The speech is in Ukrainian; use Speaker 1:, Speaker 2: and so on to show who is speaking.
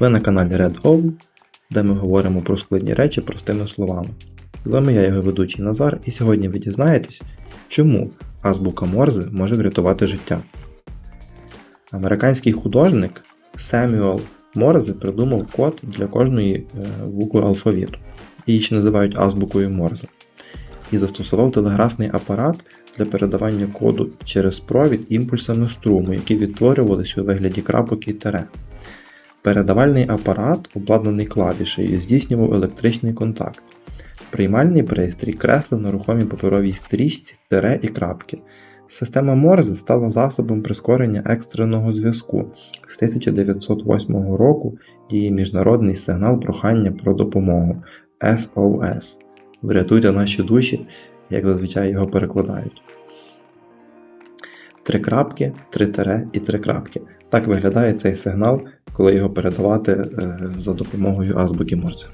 Speaker 1: Ви на каналі Red Owl, де ми говоримо про складні речі простими словами. З вами я, його ведучий Назар, і сьогодні ви дізнаєтесь, чому азбука Морзе може врятувати життя. Американський художник Семюел Морзе придумав код для кожної е, букви алфавіту. Її ще називають азбукою Морзе. І застосував телеграфний апарат для передавання коду через провід імпульсами струму, які відтворювалися у вигляді крапок і тире. Передавальний апарат, обладнаний клавішею, здійснював електричний контакт. Приймальний пристрій креслив на рухомій паперовій стрічці тире і крапки. Система Морзе стала засобом прискорення екстреного зв'язку. З 1908 року діє міжнародний сигнал прохання про допомогу SOS. Врятуйте наші душі, як зазвичай його перекладають. Три крапки, три тире і три крапки. Так виглядає цей сигнал, коли його передавати е, за допомогою азбуки Морзе.